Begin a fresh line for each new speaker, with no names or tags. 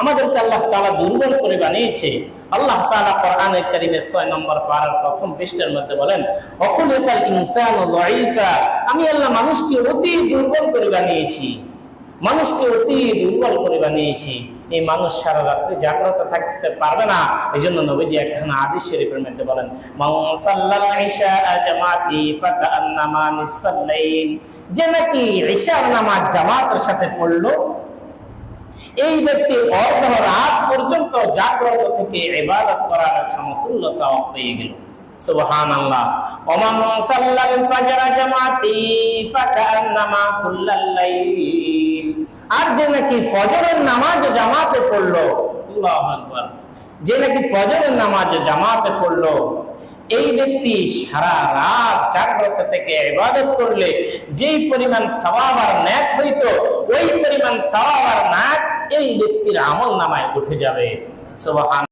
আমাদেরকে আল্লাহ তাআলা দুর্বল করে বানিয়েছে। আল্লাহ তাআলা কোরআনে কারীমের 6 নম্বর পারার প্রথম পৃষ্ঠার মধ্যে বলেন, অখুলিকাল ইনসানু আমি আল্লাহ মানুষকে অতি দুর্বল করে বানিয়েছি। মানুষকে অতি দুর্বল করে বানিয়েছি। এই মানুষ সারা রাত্রে জাগ্রত থাকতে পারবে না। এই জন্য নবীজি একখানা আদিস শরীফের মধ্যে বলেন যে নাকি ইশার নামাজ জামাতের সাথে পড়ল এই ব্যক্তি অর্ধ রাত পর্যন্ত জাগ্রত থেকে ইবাদত করার সমতুল্য সওয়াব পেয়ে গেল। সুবহানাল্লাহ। সাল্লাল জামাতি ফাকান্নামা কুল্লাল লাইল। আর যে নাকি ফজরের নামাজ জামাতে পড়ল, আল্লাহু আকবার। যে নাকি ফজরের নামাজ জামাতে পড়ল, এই ব্যক্তি সারা রাত জাগ্রত থেকে ইবাদত করলে যেই পরিমাণ সওয়াব আর ন্যাক হইতো, ওই পরিমাণ সওয়াব নাক এই ব্যক্তির আমল নামায় উঠে যাবে। সুবহান